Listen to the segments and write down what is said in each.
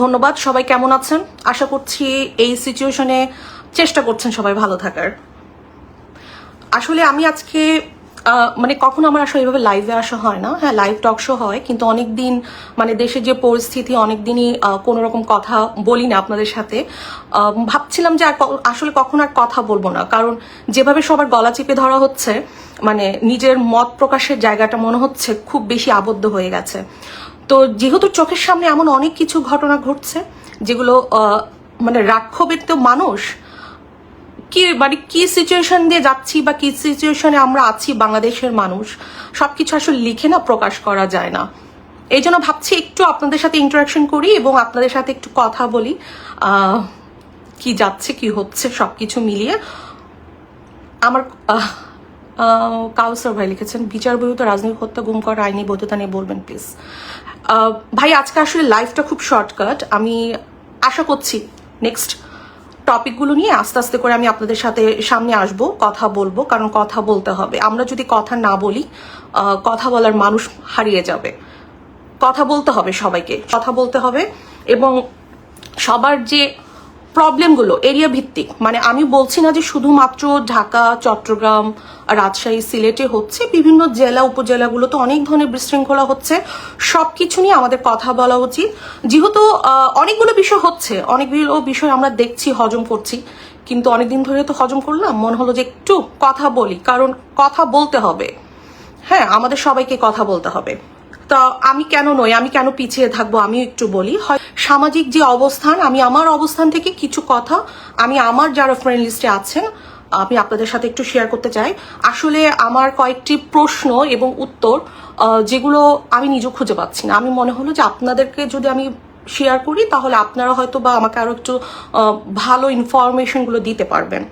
ধন্যবাদ। সবাই কেমন আছেন? আশা করছি এই সিচুয়েশনে চেষ্টা করছেন সবাই ভালো থাকার। আসলে আমি আজকে মানে কখনো আমার আসলে এইভাবে লাইভে আসা হয় না। হ্যাঁ লাইভ টক শো হয়, কিন্তু অনেক দিন মানে দেশের যে পরিস্থিতি অনেক দিনই কোনো রকম কথা বলি না আপনাদের সাথে। ভাবছিলাম যে আর আসলে কখন আর কথা বলব না। কারণ যেভাবে সবার গলা চেপে ধরা হচ্ছে মানে নিজের মত প্রকাশের জায়গাটা মনে হচ্ছে খুব বেশি আবদ্ধ হয়ে গেছে। তো যেহেতু চোখের সামনে এমন অনেক কিছু ঘটনা ঘটছে, যেগুলো মানে রাক্ষবের তো মানুষ, কি মানে কি সিচুয়েশন দিয়ে যাচ্ছি বা কি সিচুয়েশনে আমরা আছি বাংলাদেশের মানুষ সব কিছু আসলে লিখে না প্রকাশ করা যায় না। এই জন্য ভাবছি একটু আপনাদের সাথে ইন্টারাকশন করি এবং আপনাদের সাথে একটু কথা বলি কি যাচ্ছে, কি হচ্ছে সব কিছু মিলিয়ে। আমার কাউসার ভাই লিখেছেন বিচার বহিত রাজনৈতিক হত্যা গুম করা আইনি বৈধতা নিয়ে বলবেন প্লিজ ভাই, আজকে আসলে লাইফটা খুব শর্টকাট আমি আশা করছি নেক্সট টপিকগুলো নিয়ে আস্তে আস্তে করে আমি আপনাদের সাথে সামনে আসব, কথা বলব, কারণ কথা বলতে হবে। আমরা যদি কথা না বলি কথা বলার মানুষ হারিয়ে যাবে। কথা বলতে হবে সবাইকে, কথা বলতে হবে এবং সবার যে প্রবলেমগুলো এরিয়া ভিত্তিক। মানে আমি বলছি না যে শুধুমাত্র ঢাকা, চট্টগ্রাম, রাজশাহী, সিলেটে হচ্ছে, বিভিন্ন জেলা উপজেলাগুলো তো অনেক ধরনের বিশৃঙ্খলা হচ্ছে। সব কিছু নিয়ে আমাদের কথা বলা উচিত। যেহেতু অনেকগুলো বিষয় হচ্ছে, অনেকগুলো বিষয় আমরা দেখছি, হজম করছি। কিন্তু অনেকদিন ধরে তো হজম করলাম, মনে হলো যে একটু কথা বলি, কারণ কথা বলতে হবে। হ্যাঁ আমাদের সবাইকে কথা বলতে হবে। তা আমি কেন নই? আমি কেন পিছিয়ে থাকব? আমি একটু বলি। হয় সামাজিক যে অবস্থান, আমি আমার অবস্থান থেকে কিছু কথা, আমি আমার যারা ফ্রেন্ড লিস্টে আছেন, আমি আপনাদের সাথে একটু শেয়ার করতে চাই। আসলে আমার কয়েকটি প্রশ্ন এবং উত্তর যেগুলো আমি নিজে খুঁজে পাচ্ছি না। আমি মনে হলো যে আপনাদেরকে যদি আমি শেয়ার করি, তাহলে আপনারা হয়তো বা আমাকে আরও একটু ভালো ইনফরমেশনগুলো দিতে পারবেন।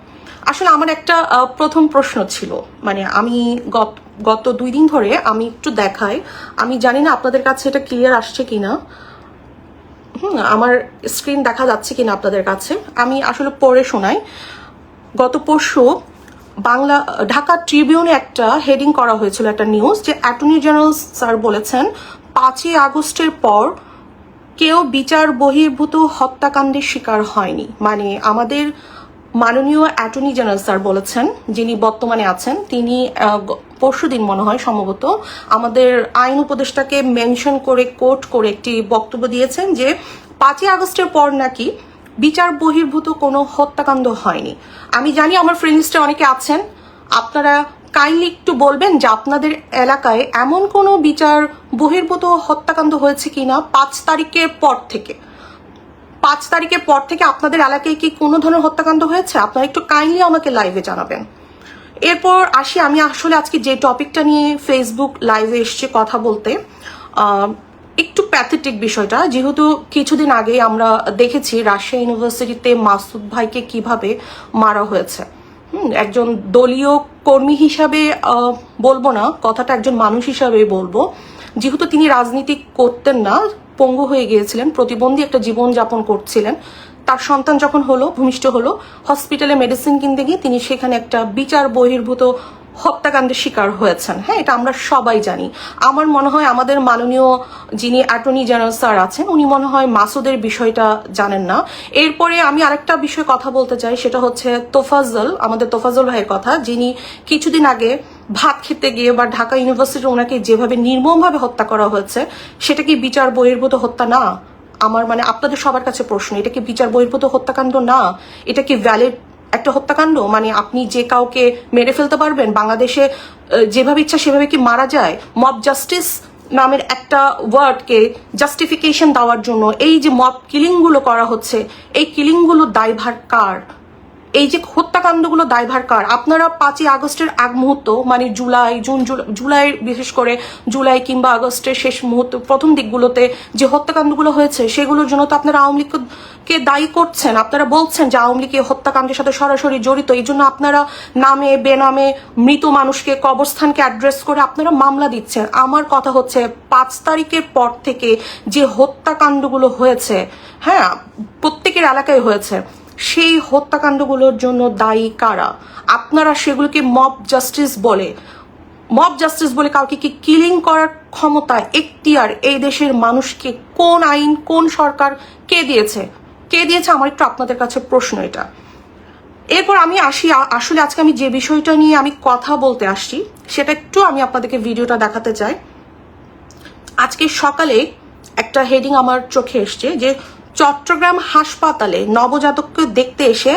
আসলে আমার একটা প্রথম প্রশ্ন ছিল। মানে আমি গত গত দুই দিন ধরে আমি একটু দেখাই। আমি জানি না আপনাদের কাছে এটা ক্লিয়ার আসছে কিনা। হুম, আমার স্ক্রিন দেখা যাচ্ছে কিনা আপনাদের কাছে। আমি আসলে পড়ে শোনাই। গত পরশু বাংলা, ঢাকা ট্রিবিউনে একটা হেডিং করা হয়েছিল, একটা নিউজ যে অ্যাটর্নি জেনারেল স্যার বলেছেন, পাঁচই আগস্টের পর কেউ বিচার বহির্ভূত হত্যাকাণ্ডের শিকার হয়নি। মানে আমাদের মাননীয় অ্যাটর্নি জেনারেল স্যার বলেছেন, যিনি বর্তমানে আছেন, তিনি পরশু দিন মনে হয় সম্ভবত, আমাদের আইন উপদেষ্টাকে মেনশন করে কোট করে একটি বক্তব্য দিয়েছেন যে, পাঁচই আগস্টের পর নাকি বিচার বহির্ভূত কোনো হত্যাকাণ্ড হয়নি। আমি জানি আমার ফ্রেন্ড লিস্টে অনেকে আছেন, আপনারা কাইন্ডলি একটু বলবেন যে আপনাদের এলাকায় এমন কোনো বিচার বহির্ভূত হত্যাকাণ্ড হয়েছে কিনা পাঁচ তারিখের পর থেকে? পাঁচ তারিখের পর থেকে আপনাদের এলাকায় কি কোনো ধরনের হত্যাকাণ্ড হয়েছে? আপনারা একটু কাইন্ডলি আমাকে লাইভে জানাবেন। এরপর আসি, আমি আসলে আজকে যে টপিকটা নিয়ে ফেসবুক লাইভে এসছে কথা বলতে একটু প্যাথেটিক বিষয়টা। যেহেতু কিছুদিন আগে আমরা দেখেছি রাশিয়া ইউনিভার্সিটিতে মাসুদ ভাইকে কীভাবে মারা হয়েছে। একজন দলীয় কর্মী হিসাবে বলব না, কথাটা একজন মানুষ হিসাবে বলব। যেহেতু তিনি রাজনীতি করতেন না পঙ্গু হয়ে গিয়েছিলেন প্রতিবন্ধী একটা জীবন যাপন করছিলেন। তার সন্তান যখন হলো, ভূমিষ্ঠ হলো হসপিটালে মেডিসিন কিনতে গিয়ে তিনি সেখানে একটা বিচার বহির্ভূত হত্যাকাণ্ডের শিকার হয়েছেন। হ্যাঁ এটা আমরা সবাই জানি। আমার মনে হয় আমাদের মাননীয় যিনি অ্যাটর্নি জেনারেল স্যার আছেন, উনি মনে হয় মাসুদের বিষয়টা জানেন না। এরপরে আমি আরেকটা বিষয়ে কথা বলতে চাই, সেটা হচ্ছে তোফাজল আমাদের তোফাজল ভাইয়ের কথা। যিনি কিছুদিন আগে ভাত খেতে গিয়ে বা ঢাকা ইউনিভার্সিটি ওনাকে যেভাবে নির্মমভাবে হত্যা করা হয়েছে, সেটা কি বিচার বহির্ভূত হত্যা না? আমার মানে আপনাদের সবার কাছে প্রশ্ন, এটা কি বিচার বহির্ভূত হত্যাকাণ্ড? না, এটা কি ভ্যালিড একটা হত্যাকাণ্ড? মানে আপনি যে কাউকে মেরে ফেলতে পারবেন, বাংলাদেশে যেভাবে ইচ্ছা সেভাবে কি মারা যায়? মব জাস্টিস নামের একটা ওয়ার্ডকে জাস্টিফিকেশন দেওয়ার জন্য এই যে মব কিলিংগুলো করা হচ্ছে, এই কিলিংগুলো দায়ভার কার? এই যে হত্যাকাণ্ডগুলো দায়ভার কার? আপনারা পাঁচই আগস্টের আগ মুহূর্ত মানে জুলাই, জুন জুলাই বিশেষ করে জুলাই কিংবা আগস্টের শেষ মুহূর্ত, প্রথম দিকগুলোতে যে হত্যাকাণ্ডগুলো হয়েছে, সেগুলোর জন্য তো আপনারা আওয়ামী লীগকে দায়ী করছেন। আপনারা বলছেন যে আওয়ামী লীগ হত্যাকাণ্ডের সাথে সরাসরি জড়িত। এই জন্য আপনারা নামে, বেনামে মৃত মানুষকে কবরস্থানকে অ্যাড্রেস করে আপনারা মামলা দিচ্ছেন। আমার কথা হচ্ছে, পাঁচ তারিখের পর থেকে যে হত্যাকাণ্ডগুলো হয়েছে হ্যাঁ প্রত্যেকের এলাকায় হয়েছে সেই হত্যাকাণ্ডগুলোর জন্য দায়ী কারা? আপনারা সেগুলোকে মব জাস্টিস বলে। মব জাস্টিস বলে কাউকে কি কিলিং করার ক্ষমতা, এখতিয়ার এই দেশের মানুষকে কোন আইন, কোন সরকার কে দিয়েছে? কে দিয়েছে? আমার একটু আপনাদের কাছে প্রশ্ন এটা। এরপর আমি আসি আসলে আজকে আমি যে বিষয়টা নিয়ে আমি কথা বলতে আসছি, সেটা একটু আমি আপনাদেরকে ভিডিওটা দেখাতে চাই। আজকে সকালে একটা হেডিং আমার চোখে এসছে যে চট্টগ্রাম হাসপাতালে নবজাতককে দেখতে এসে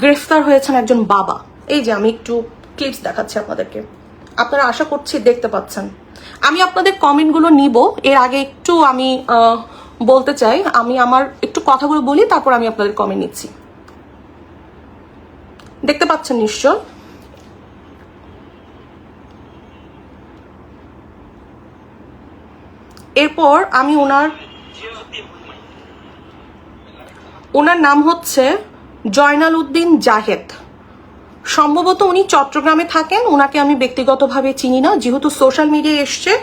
গ্রেফতার হয়েছেন একজন বাবা। এই যে, আমি একটু ক্লিপস দেখাচ্ছি আপনাদেরকে। আপনারা আশা করছি দেখতে পাচ্ছেন। আমি আপনাদের কমেন্টগুলো নিব। এর আগে একটু আমি বলতে চাই, আমি আমার একটু কথাগুলো বলি, তারপর আমি আপনাদের কমেন্ট নিচ্ছি। দেখতে পাচ্ছেন নিশ্চয়? এরপর আমি ওনার ওনার নাম হচ্ছে জয়নাল উদ্দিন জাহেদ। সম্ভবত উনি চট্টগ্রামে থাকেন ওনাকে আমি ব্যক্তিগতভাবে চিনি না, যেহেতু সোশ্যাল মিডিয়ায় এসছে,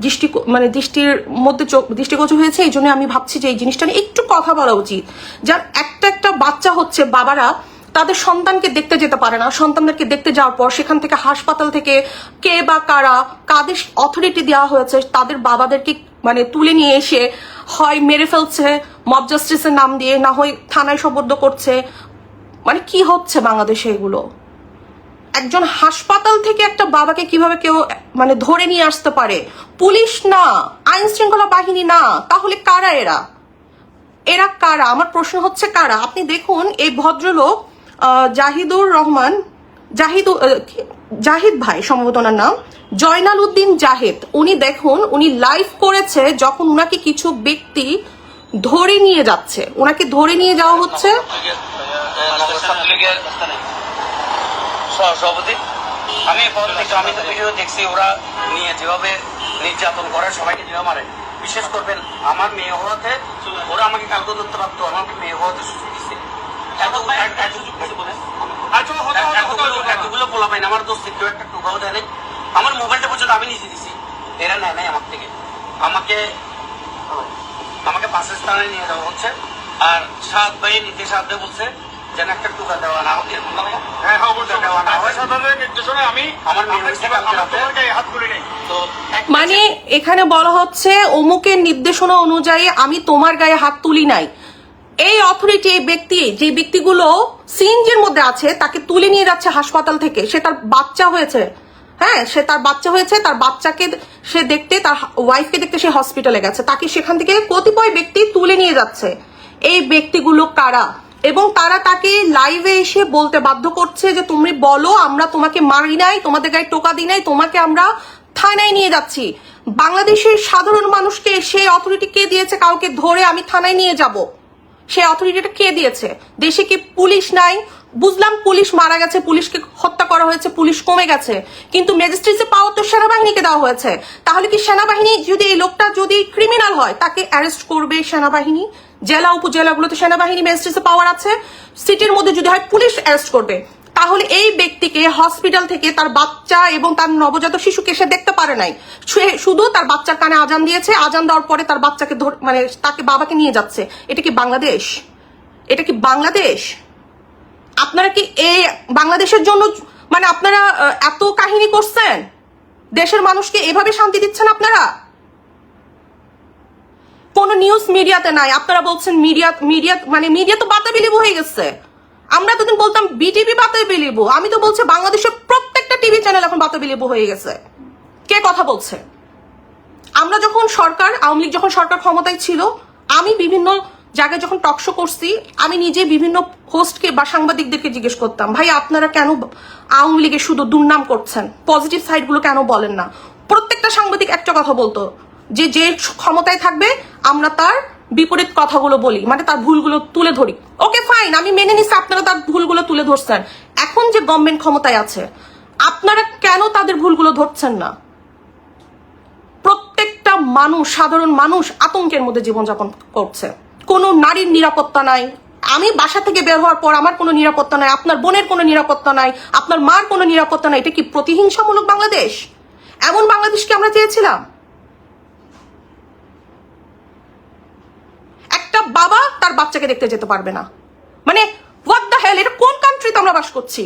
দৃষ্টি মানে দৃষ্টির মধ্যে চোখ- দৃষ্টিগোচর হয়েছে, এই জন্য আমি ভাবছি যে এই জিনিসটা নিয়ে একটু কথা বলা উচিত। যার একটা একটা বাচ্চা হচ্ছে, বাবারা তাদের সন্তানকে দেখতে যেতে পারে না, সন্তানদেরকে দেখতে যাওয়ার পর সেখান থেকে হাসপাতাল থেকে কে বা কারা, কাদের অথরিটি দেওয়া হয়েছে, তাদের বাবাদেরকে মানে তুলে নিয়ে এসে হয় মেরে ফেলছে মব জাস্টিসের নাম দিয়ে, না হয় থানায় সোপর্দ করছে। মানে কি হচ্ছে বাংলাদেশে এগুলো? একজন হাসপাতাল থেকে একটা বাবাকে কীভাবে কেউ মানে ধরে নিয়ে আসতে পারে? পুলিশ না আইন শৃঙ্খলা বাহিনী না, তাহলে কারা এরা? এরা কারা? আমার প্রশ্ন হচ্ছে কারা? আপনি দেখুন, এই ভদ্রলোক জাহিদুর রহমান জাহিদু জাহিদ ভাই, সম্ভবত ওনার নাম। জয়নাল উদ্দিন জাহেদ, উনি দেখুন, উনি লাইভ করেছে যখন উনাকে কিছু ব্যক্তি ধরে নিয়ে যাচ্ছে। ওনাকে ধরে নিয়ে যাওয়া হচ্ছে। আমি আমি তো ভিডিও দেখছি, ওরা নিয়ে যেভাবে নির্যাতন করে, সবাইকে যেভাবে মারে। বিশেষ করবেন, আমার মেয়ে হওয়াতে ওরা আমাকে পারতো মেয়ে হওয়াতে সুযোগ দিচ্ছে এত- এতগুলো- পোলা পাইনি আমার দোস্ত কেউ একটা টোকাও দেয় নাই। আমার মোবাইলটা পর্যন্ত আমি নিজে দিছি। এরা নেয় নাই আমার থেকে। আমাকে আমাকে বাসের স্থানে নিয়ে যাওয়া হচ্ছে। আর সাত ভাই নিতে সাত ভাই বলছে যেন একটা টুকা দেওয়া না হোক এরকম হ্যাঁ হ্যাঁ হয়। মানে এখানে বলা হচ্ছে অমুকের নির্দেশনা অনুযায়ী আমি তোমার গায়ে হাত তুলি নাই। এই অথরিটি এই ব্যক্তি যে ব্যক্তিগুলো সিএনজির মধ্যে আছে, তাকে তুলে নিয়ে যাচ্ছে হাসপাতাল থেকে। সে তার বাচ্চা হয়েছে। হ্যাঁ সে তার বাচ্চা হয়েছে, তার বাচ্চাকে সে দেখতে, তার ওয়াইফকে দেখতে সে হসপিটালে গেছে। তাকে সেখান থেকে কতিপয় ব্যক্তি তুলে নিয়ে যাচ্ছে। এই ব্যক্তিগুলো কারা? এবং তারা তাকে লাইভে এসে বলতে বাধ্য করছে যে, তুমি বলো, আমরা তোমাকে মারি নাই, তোমাদের গায়ে টোকা দিই নাই, তোমাকে আমরা থানায় নিয়ে যাচ্ছি। বাংলাদেশের সাধারণ মানুষকে সে অথরিটি কে দিয়েছে কাউকে ধরে আমি থানায় নিয়ে যাব। সে অথরিটিটা কে দিয়েছে? দেশে কি পুলিশ নাই? বুঝলাম পুলিশ মারা গেছে, পুলিশকে হত্যা করা হয়েছে, পুলিশ কমে গেছে। কিন্তু ম্যাজিস্ট্রেটে পাওয়ার তো সেনাবাহিনীকে দেওয়া হয়েছে। তাহলে কি সেনাবাহিনী যদি এই লোকটা যদি ক্রিমিনাল হয়, তাকে অ্যারেস্ট করবে সেনাবাহিনী? জেলা, উপজেলাগুলোতে সেনাবাহিনী ম্যাজিস্ট্রেটে পাওয়ার আছে? সিটির মধ্যে যদি হয়, পুলিশ অ্যারেস্ট করবে। তাহলে এই ব্যক্তিকে হসপিটাল থেকে তার বাচ্চা এবং তার নবজাত শিশুকে সে দেখতে পারে নাই। শুধু তার বাচ্চার কানে আজান দিয়েছে, আজান দেওয়ার পরে তার বাচ্চাকে মানে তাকে বাবাকে নিয়ে যাচ্ছে। এটা কি বাংলাদেশ? এটা কি বাংলাদেশ? আপনারা কি এই বাংলাদেশের জন্য মানে আপনারা এত কাহিনী করছেন? দেশের মানুষকে এভাবে শান্তি দিচ্ছেন আপনারা? কোন নিউজ মিডিয়াতে নাই। আপনারা বলছেন মিডিয়া মিডিয়া মানে মিডিয়া তো বাতাবি লেবু হয়ে গেছে। আমরা এতদিন বলতাম বিটিভি বাতাবি লেবু আমি তো বলছি বাংলাদেশের প্রত্যেকটা টিভি চ্যানেল এখন বাতাবি লেবু হয়ে গেছে। কে কথা বলছে? আমরা যখন সরকার, আওয়ামী লীগ যখন সরকার ক্ষমতায় ছিল, আমি বিভিন্ন জায়গায় যখন টকশো করছি, আমি নিজে বিভিন্ন হোস্টকে বা সাংবাদিকদেরকে জিজ্ঞেস করতাম, ভাই, আপনারা কেন আওয়ামী লীগের শুধু দুর্নাম করছেন? পজিটিভ সাইডগুলো কেন বলেন না? প্রত্যেকটা সাংবাদিক একটা কথা বলতো, যে যে ক্ষমতায় থাকবে, আমরা তার বিপরীত কথাগুলো বলি মানে তার ভুলগুলো তুলে ধরি। ওকে ফাইন আমি মেনে নিচ্ছি আপনারা তার ভুলগুলো তুলে ধরছেন। এখন যে গভর্নমেন্ট ক্ষমতায় আছে, আপনারা কেন তাদের ভুলগুলো ধরছেন না? প্রত্যেকটা মানুষ, সাধারণ মানুষ আতঙ্কের মধ্যে জীবনযাপন করছে। কোনো নারীর নিরাপত্তা নাই। আমি বাসা থেকে বের হওয়ার পর আমার কোনো নিরাপত্তা নাই, আপনার বোনের কোনো নিরাপত্তা নাই, আপনার মার কোনো নিরাপত্তা নাই। এটা কি প্রতিহিংসামূলক বাংলাদেশ? এমন বাংলাদেশকে আমরা চেয়েছিলাম? একটা বাবা তার বাচ্চাকে দেখতে যেতে পারবে না। মানে হোয়াট দ্য হেল এটা কোন কান্ট্রিতে আমরা বাস করছি?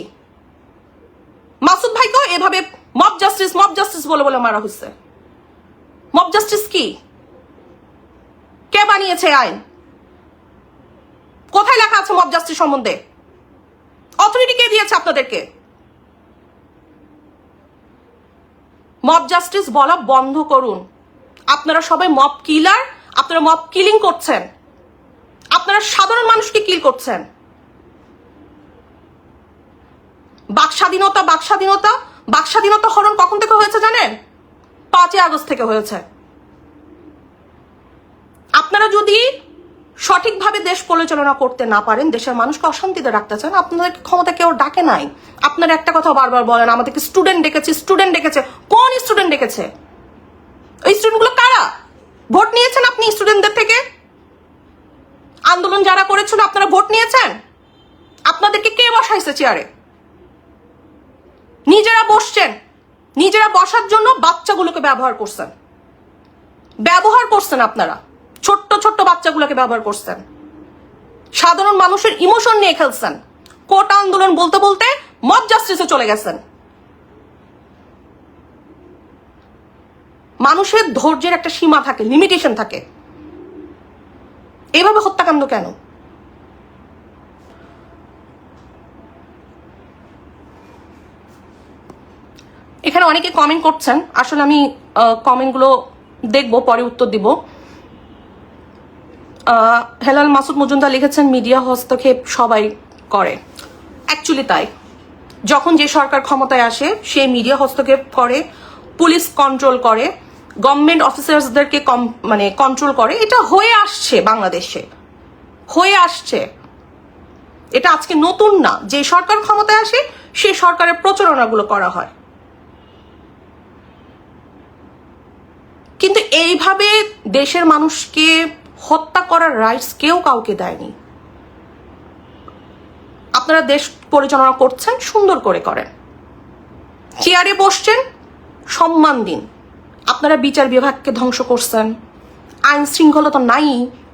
মাসুদ ভাইকেও এভাবে মব জাস্টিস মব জাস্টিস বলে বলে মারা হয়েছে। মব জাস্টিস কি? কে বানিয়েছে আইন? কোথায় লেখা আছে মব জাস্টিস সম্বন্ধে? অথরিটি কে দিয়েছে আপনাদেরকে? মব জাস্টিস বলা বন্ধ করুন। আপনারা সবাই মব কিলার আপনারা মব কিলিং করছেন। আপনারা সাধারণ মানুষকে কিল করছেন। বাক স্বাধীনতা বাক স্বাধীনতা বাক স্বাধীনতা হরণ কখন থেকে হয়েছে জানেন? পাঁচই আগস্ট থেকে হয়েছে। আপনারা যদি সঠিকভাবে দেশ পরিচালনা করতে না পারেন, দেশের মানুষকে অশান্তিতে রাখতে চান, আপনাদের ক্ষমতা কেউ ডাকে নাই। আপনারা একটা কথা বারবার বলেন, আমাদেরকে স্টুডেন্ট ডেকেছে স্টুডেন্ট ডেকেছে। কোন স্টুডেন্ট ডেকেছে? ওই স্টুডেন্টগুলো কারা? ভোট নিয়েছেন আপনি স্টুডেন্টদের থেকে? আন্দোলন যারা করেছিল, আপনারা ভোট নিয়েছেন? আপনাদেরকে কে বসাইছে চেয়ারে নিজেরা বসছেন। নিজেরা বসার জন্য বাচ্চাগুলোকে ব্যবহার করছেন। ব্যবহার করছেন আপনারা। ছোট্ট ছোট্ট বাচ্চাগুলোকে ব্যবহার করছেন। সাধারণ মানুষের ইমোশন নিয়ে খেলছেন। কোটা আন্দোলন বলতে বলতে মব জাস্টিসে চলে গেছেন। মানুষের ধৈর্যের একটা সীমা থাকে লিমিটেশন থাকে। এইভাবে হত্যাকাণ্ড কেন? এখানে অনেকে কমেন্ট করছেন, আসলে আমি কমেন্টগুলো দেখব, পরে উত্তর দিব। হেলাল মাসুদ মজুমদার লিখেছেন, মিডিয়া হস্তক্ষেপ সবাই করে। অ্যাকচুয়ালি তাই। যখন যে সরকার ক্ষমতায় আসে, সে মিডিয়া হস্তক্ষেপ করে, পুলিশ কন্ট্রোল করে। গভর্নমেন্ট অফিসার্সদেরকে কম- মানে কন্ট্রোল করে, এটা হয়ে আসছে বাংলাদেশে। হয়ে আসছে। এটা আজকে নতুন না। যে সরকার ক্ষমতায় আসে সেই সরকারের প্রচারণাগুলো করা হয়। কিন্তু এইভাবে দেশের মানুষকে হত্যা করার রাইটস কেউ কাউকে দেয়নি। আপনারা দেশ পরিচালনা করছেন, সুন্দর করে করেন। চেয়ারে বসছেন, সম্মান দিন। আপনারা বিচার বিভাগকে ধ্বংস করছেন। আইন শৃঙ্খলা তো নাই,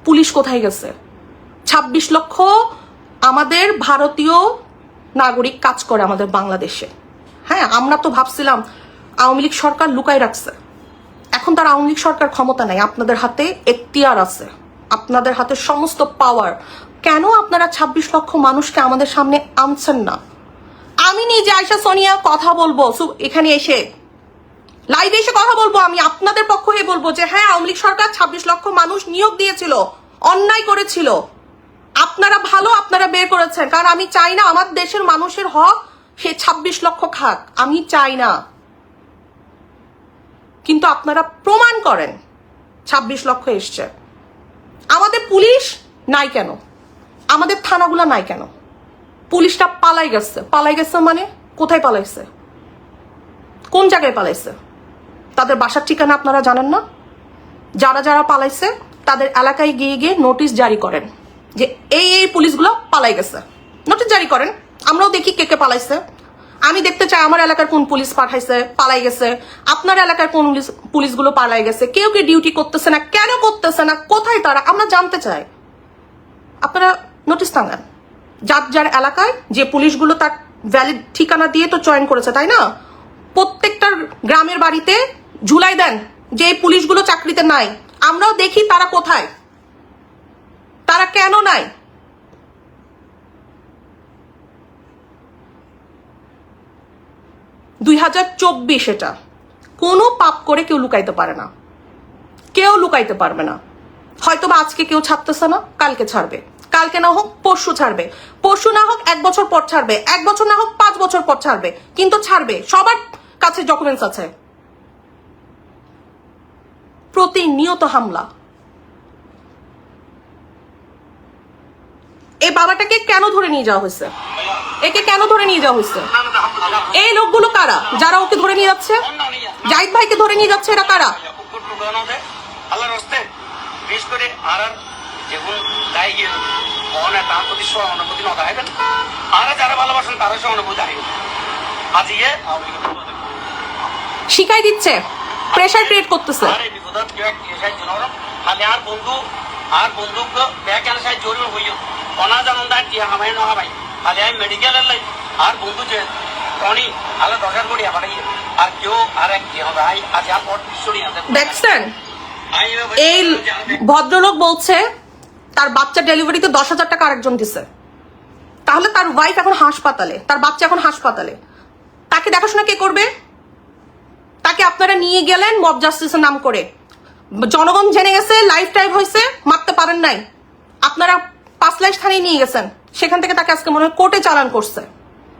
পুলিশ কোথায় গেছে? ছাব্বিশ লক্ষ আমাদের ভারতীয় নাগরিক কাজ করে আমাদের বাংলাদেশে। হ্যাঁ আমরা তো ভাবছিলাম আওয়ামী লীগ সরকার লুকাই রাখছে। এখন তার আওয়ামী লীগ সরকার ক্ষমতা নাই, আপনাদের হাতে এখতিয়ার আছে। আপনাদের হাতে সমস্ত পাওয়ার কেন আপনারা ২৬ লক্ষ মানুষকে আমাদের সামনে আনছেন না? আমি নিজে আয়সা সোনিয়া কথা বলব। এখানে এসে লাইভে এসে কথা বলব, আমি আপনাদের পক্ষ হয়ে বলব যে হ্যাঁ আওয়ামী লীগ সরকার ২৬ লক্ষ মানুষ নিয়োগ দিয়েছিল, অন্যায় করেছিল। আপনারা ভালো, আপনারা বের করেছেন, কারণ আমি চাই না আমার দেশের মানুষের হক সে ২৬ লক্ষ খাক, আমি চাই না। কিন্তু আপনারা প্রমাণ করেন ২৬ লক্ষ এসছে। আমাদের পুলিশ নাই কেন? আমাদের থানাগুলো নাই কেন? পুলিশটা পালাই গেছে। পালাই গেছে মানে? কোথায় পালাইছে? কোন জায়গায় পালাইছে? তাদের বাসার ঠিকানা আপনারা জানেন না? যারা যারা পালাইছে, তাদের এলাকায় গিয়ে গিয়ে নোটিশ জারি করেন যে এই এই পুলিশগুলো পালাই গেছে। নোটিশ জারি করেন। আমরাও দেখি কে কে পালাইছে। আমি দেখতে চাই আমার এলাকার কোন পুলিশ পাঠাইছে, পালাই গেছে। আপনার এলাকার কোন পুলিশ- পুলিশগুলো পালাই গেছে? কেউ কে ডিউটি করতেছে না? কেন করতেছে না? কোথায় তারা? আমরা জানতে চাই। আপনারা নোটিশ টাঙ্গান যার যার এলাকায় যে পুলিশগুলো তার ভ্যালিড ঠিকানা দিয়ে তো চয়ন করেছে, তাই না? প্রত্যেকটার গ্রামের বাড়িতে ঝুলাই দেন, যে এই পুলিশগুলো চাকরিতে নাই। আমরাও দেখি তারা কোথায়। তারা কেন নাই? দুই হাজার চব্বিশ এটা। কোনো পাপ করে কেউ লুকাইতে পারে না। কেউ লুকাইতে পারবে না। হয়তো বা আজকে কেউ ছাড়তেছে না, কালকে ছাড়বে। কালকে না হোক, পরশু ছাড়বে। পরশু না হোক, এক বছর পর ছাড়বে। এক বছর না হোক, পাঁচ বছর পর ছাড়বে। কিন্তু ছাড়বে। সবার কাছে ডকুমেন্টস আছে। প্রতিনিয়ত হামলা। এই বাবাটাকে কেন ধরে নিয়ে যাওয়া হয়েছে? একে কেন ধরে নিয়ে যাওয়া হয়েছে? এই লোকগুলো কারা? যারা ওকে ধরে নিয়ে যাচ্ছে? জাহিদ ভাইকে ধরে নিয়ে যাচ্ছে এরা কারা? শিখাই দিচ্ছে। প্রেশার ক্রিয়েট করতেছে। আর বন্ধু আর বন্ধু হইও। টিয়া হামাই আমি মেডিকেলের লাই। আর বন্ধু যে টনি আলো দরকার করি আমার আর কেউ আর এক ভাই আজ আর দেখছেন? এই ভদ্রলোক বলছে তার বাচ্চা ডেলিভারিতে দশ হাজার টাকা আরেকজন দিছে। তাহলে তার ওয়াইফ এখন হাসপাতালে তার বাচ্চা এখন হাসপাতালে। তাকে দেখাশোনা কে করবে? তাকে আপনারা নিয়ে গেলেন মব জাস্টিসের নাম করে। জনগণ জেনে গেছে লাইফ টাইম হয়েছে, মারতে পারেন নাই। আপনারা পাঁচ লাইশ থানায় নিয়ে গেছেন। সেখান থেকে তাকে আজকে মনে হয় কোর্টে চালান করছে।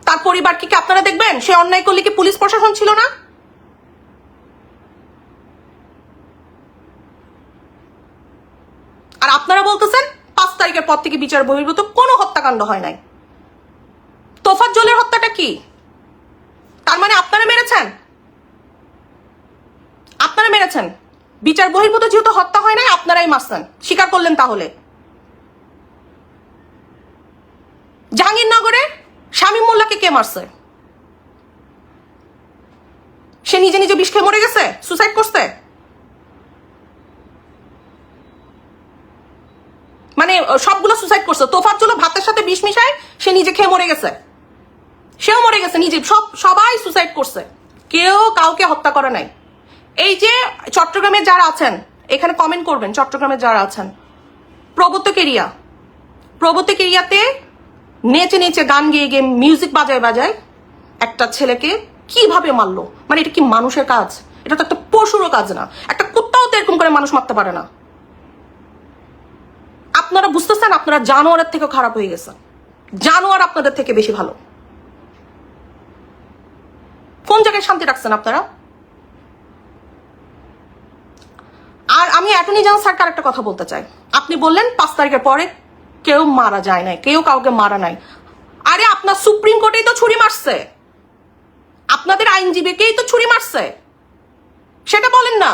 তার পরিবারকে কি আপনারা দেখবেন? সে অন্যায় করলে কি পুলিশ প্রশাসন ছিল না? আর আপনারা বলতেছেন, পাঁচ তারিখের পর থেকে বিচার বহির্ভূত, কোনো হত্যাকাণ্ড হয় নাই। তোফাজ্জলের হত্যাটা কি? তার মানে আপনারা মেরেছেন? আপনারা মেরেছেন। বিচার বহির্ভূত যেহেতু হত্যা হয় নাই, আপনারাই মারছেন। স্বীকার করলেন তাহলে। জাহাঙ্গীরনগরে শামীম মোল্লাকে কে মারছে? সে নিজে নিজে বিষ খেয়ে মরে গেছে? সুসাইড করছে? মানে সবগুলো সুসাইড করছে। তোফাজ্জল ভাতের সাথে বিষ মিশায় সে নিজে খেয়ে মরে গেছে। সেও মরে গেছে নিজে। সব, সবাই সুসাইড করছে। কেউ কাউকে হত্যা করে নাই। এই যে চট্টগ্রামে যারা আছেন, এখানে কমেন্ট করবেন, চট্টগ্রামে যারা আছেন। প্রবর্তক এরিয়া প্রবর্তক এরিয়াতে নেচে নেচে গান গেয়ে গিয়ে মিউজিক বাজায় বাজায় একটা ছেলেকে কীভাবে মারলো? মানে এটা কি মানুষের কাজ? এটা তো একটা পশুরও কাজ না। একটা কুত্তাও তো এরকম করে মানুষ মারতে পারে না। আপনারা বুঝতেছেন? আপনারা জানোয়ারের থেকেও খারাপ হয়ে গেছেন। জানোয়ার আপনাদের থেকে বেশি ভালো। কোন জায়গায় শান্তি রাখছেন আপনারা? আর আমি অ্যাটর্নি জেনারেল স্যারকে আরেকটা কথা বলতে চাই। আপনি বললেন পাঁচ তারিখের পরে কেউ মারা যায় নাই, কেউ কাউকে মারা নাই। আরে আপনার সুপ্রিম কোর্টেই তো ছুরি মারছে। আপনাদের আইনজীবীকেই তো ছুরি মারছে। সেটা বলেন না।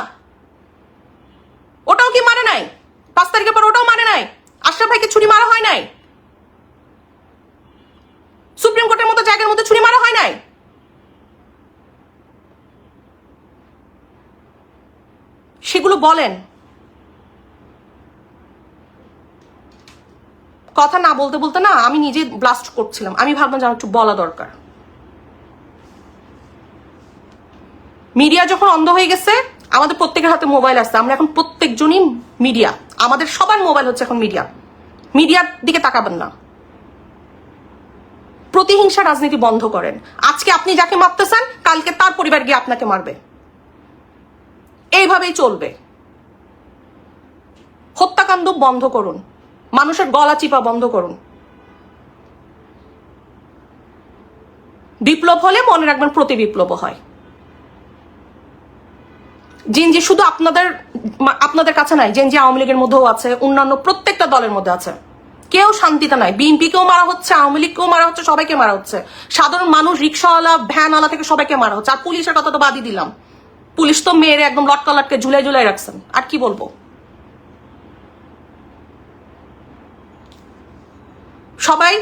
ওটাও কি মারে নাই? পাঁচ তারিখের পর ওটাও মারে নাই। আশরাফ ভাইকে ছুরি মারা হয় নাই? সুপ্রিম কোর্টের মতো জায়গার মধ্যে ছুরি মারা হয় নাই? সেগুলো বলেন। কথা না বলতে বলতে না, আমি নিজে ব্লাস্ট করছিলাম। আমি ভাবলাম যে একটু বলা দরকার। মিডিয়া যখন অন্ধ হয়ে গেছে, আমাদের প্রত্যেকের হাতে মোবাইল আসছে আমরা এখন প্রত্যেকজনই মিডিয়া। আমাদের সবার মোবাইল হচ্ছে এখন মিডিয়া। মিডিয়ার দিকে তাকাবেন না। প্রতিহিংসা রাজনীতি বন্ধ করেন। আজকে আপনি যাকে মারতেছেন, কালকে তার পরিবার গিয়ে আপনাকে মারবে। এইভাবেই চলবে। হত্যাকাণ্ড বন্ধ করুন। মানুষের গলা চিপা বন্ধ করুন। বিপ্লব হলে মনে রাখবেন প্রতি বিপ্লব হয়। জেনজি শুধু আপনাদের আপনাদের কাছে নাই জেনজি আওয়ামী লীগের মধ্যেও আছে, অন্যান্য প্রত্যেকটা দলের মধ্যে আছে। কেউ শান্তিতে নাই। বিএনপি কেও মারা হচ্ছে, আওয়ামী লীগকেও মারা হচ্ছে, সবাইকে মারা হচ্ছে। সাধারণ মানুষ, রিক্সাওয়ালা, ভ্যানওয়ালা থেকে সবাইকে মারা হচ্ছে। আর পুলিশের কথা তো বাদই দিলাম। পুলিশ তো মেয়েরে একদম লটকা লটকে ঝুলাই ঝুলাই রাখছেন আর কি বলব? সবাই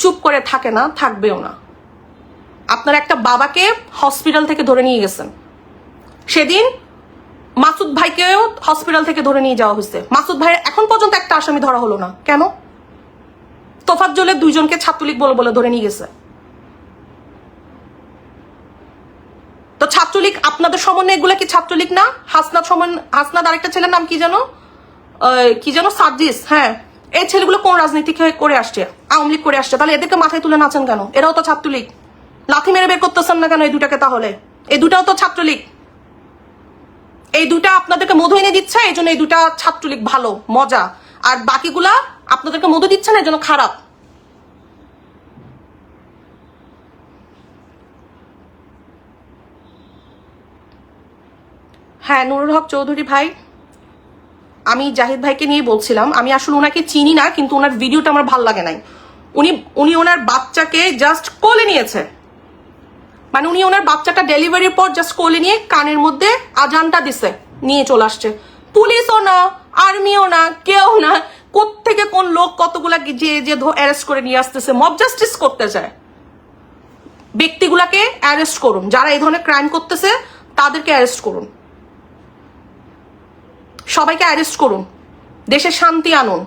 চুপ করে থাকে না, থাকবেও না। আপনার একটা বাবাকে হসপিটাল থেকে ধরে নিয়ে গেছেন। সেদিন মাসুদ ভাইকেও হসপিটাল থেকে ধরে নিয়ে যাওয়া হয়েছে। মাসুদ ভাইয়ের এখন পর্যন্ত একটা আসামি ধরা হলো না। কেন? তোফাজ্জলের দুইজনকে ছাত্রলীগ বলে বলে ধরে নিয়ে গেছে। তো ছাত্রলীগ, আপনাদের সমন্বয় এগুলা কি ছাত্রলীগ না? হাসনাদ সমন হাসনাদ আরেকটা ছেলের নাম কি যেন? কি যেন? সার্জিস হ্যাঁ। এই ছেলেগুলো কোন রাজনীতি করে আসছে? আওয়ামী লীগ করে আসছে। তাহলে এদেরকে মাথায় তুলে নাচেন কেন? এরাও তো ছাত্রলীগ। লাথি মেরে বের করতেছেন না কেন এই দুটাকে তাহলে? এই দুটাও তো ছাত্রলীগ। এই দুটা আপনাদেরকে মধু এনে দিচ্ছে, এই জন্য এই দুটা ছাত্রলীগ ভালো, মজা। আর বাকিগুলা আপনাদেরকে মধু দিচ্ছে না, এই জন্য খারাপ। হ্যাঁ নুরুল হক চৌধুরী ভাই, আমি জাহিদ ভাইকে নিয়ে বলছিলাম। আমি আসলে ওনাকে চিনি না, কিন্তু ওনার ভিডিওটা আমার ভালো লাগে নাই। উনি উনি ওনার বাচ্চাকে জাস্ট কোলে নিয়েছে। মানে উনি ওনার বাচ্চাটা ডেলিভারির পর জাস্ট কোলে নিয়ে কানের মধ্যে আজানটা দিছে, নিয়ে চলে আসছে। পুলিশও না, আর্মিও না, কেউ না থেকে কোন লোক কতগুলা যে যে অ্যারেস্ট করে নিয়ে আসতেছে মব জাস্টিস করতে চায় ব্যক্তিগুলাকে অ্যারেস্ট করুন। যারা এই ধরনের ক্রাইম করতেছে, তাদেরকে অ্যারেস্ট করুন। সবাইকে অ্যারেস্ট করুন। দেশে শান্তি আনুন।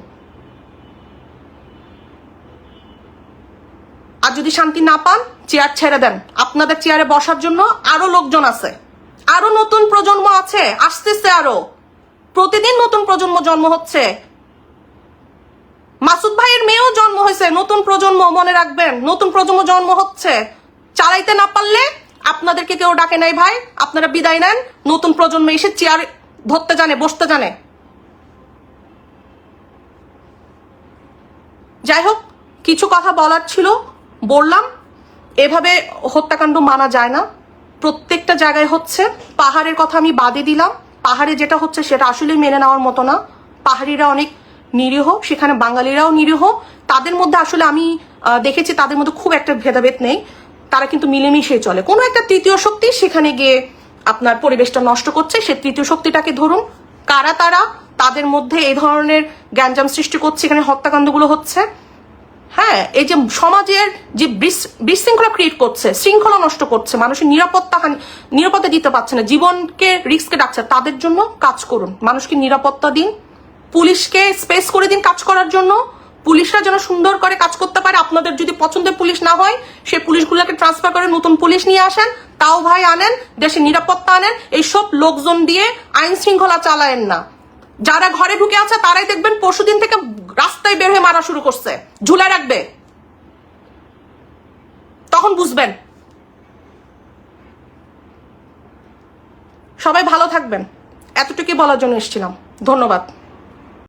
আর যদি শান্তি না পান চেয়ার ছেড়ে দেন। আপনাদের চেয়ারে বসার জন্য আরও লোকজন আছে। আরও নতুন প্রজন্ম আছে, আসতেছে আরও। প্রতিদিন নতুন প্রজন্ম জন্ম হচ্ছে। মাসুদ ভাইয়ের মেয়েও জন্ম হয়েছে, নতুন প্রজন্ম, মনে রাখবেন, নতুন প্রজন্ম জন্ম হচ্ছে। চালাইতে না পারলে আপনাদেরকে কেউ ডাকে নাই ভাই, আপনারা বিদায় নেন, নতুন প্রজন্ম এসে চেয়ার ধরতে জানে, বসতে জানে। যাই হোক, কিছু কথা বলার ছিল, বললাম, এভাবে হত্যাকাণ্ড মানা যায় না। প্রত্যেকটা জায়গায় হচ্ছে, পাহাড়ের কথা আমি বাদে দিলাম। পাহাড়ে যেটা হচ্ছে সেটা আসলে মেনে নেওয়ার মতো না। পাহাড়িরা অনেক নিরীহ, সেখানে বাঙালিরাও নিরীহ। তাদের মধ্যে আসলে আমি দেখেছি তাদের মধ্যে খুব একটা ভেদাভেদ নেই। তারা কিন্তু মিলেমিশে চলে। কোনো একটা তৃতীয় শক্তি সেখানে গিয়ে আপনার পরিবেশটা নষ্ট করছে, সে তৃতীয় শক্তিটাকে ধরুন। কারা তারা? তাদের মধ্যে এই ধরনের গ্যাঞ্জাম সৃষ্টি করছে, এখানে হত্যাকাণ্ডগুলো হচ্ছে। হ্যাঁ এই যে সমাজের যে বিশ- বিশৃঙ্খলা ক্রিয়েট করছে, শৃঙ্খলা নষ্ট করছে, মানুষের নিরাপত্তা নিরাপত্তা দিতে পারছে না, জীবনকে রিস্কে ডাকছে তাদের জন্য কাজ করুন। মানুষকে নিরাপত্তা দিন, পুলিশকে স্পেস করে দিন কাজ করার জন্য। পুলিশরা যেন সুন্দর করে কাজ করতে পারে। আপনাদের যদি পছন্দের পুলিশ না হয় সেই পুলিশগুলোকে ট্রান্সফার করে নতুন পুলিশ নিয়ে আসেন। তাও ভাই আনেন, দেশে নিরাপত্তা আনেন, এইসব লোকজন দিয়ে আইন শৃঙ্খলা চালায়েন না। যারা ঘরে ঢুকে আছে, তারাই দেখবেন পরশুদিন থেকে রাস্তায় বের হয়ে মারা শুরু করছে। ঝুলে রাখবে। তখন বুঝবেন। সবাই ভালো থাকবেন। এতটুকুই বলার জন্য এসেছিলাম। ধন্যবাদ।